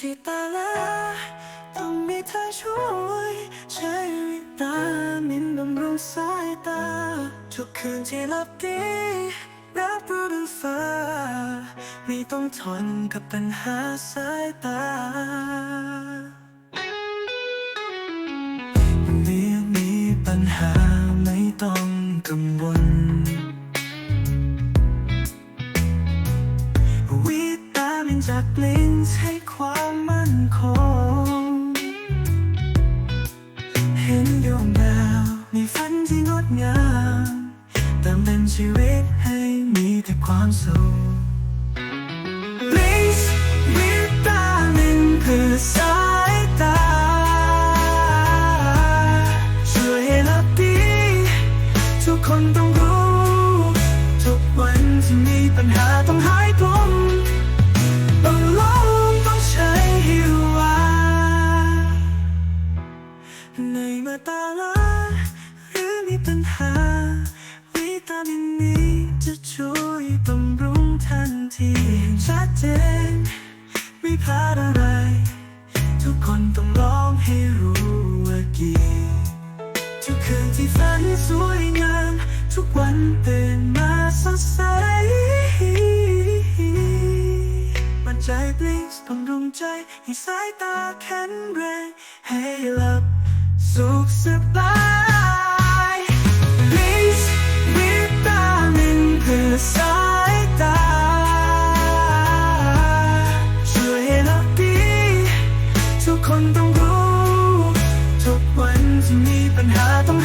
ที่ตาลาต้องมีเธอช่วย ใช้วิตามินบำรุงสายตา ทุกคืนที่หลับดีรับรู้ดังฟ้าไม่ต้องทนกับปัญหาสายตาเมื่อมีปัญหาไม่ต้องกังวลวิตามินจากลินส์ให้ ความมั่นคง เห็นดวงดาวในฝันที่งดงามเติมเต็มชีวิตให้มีแต่ความสุขลินส์วิตามินคือสายตา ช่วยให้หลับดี ทุกคนต้องรู้ ทุกวันที่มีปัญหาต้องหาย ปัญหา วิตามินนี้จะช่วยบำรุงทันทีชัดเจนไม่พลาดอะไร ทุกคนต้องร้องให้รู้ว่ากียรติทุกคืนที่ฝันสวยงาม ทุกวันตื่นมาสดใสมันใจบลิงส์บำรุงใจให้สายตาแข็งแรงให้หลับสุขสบาย and had them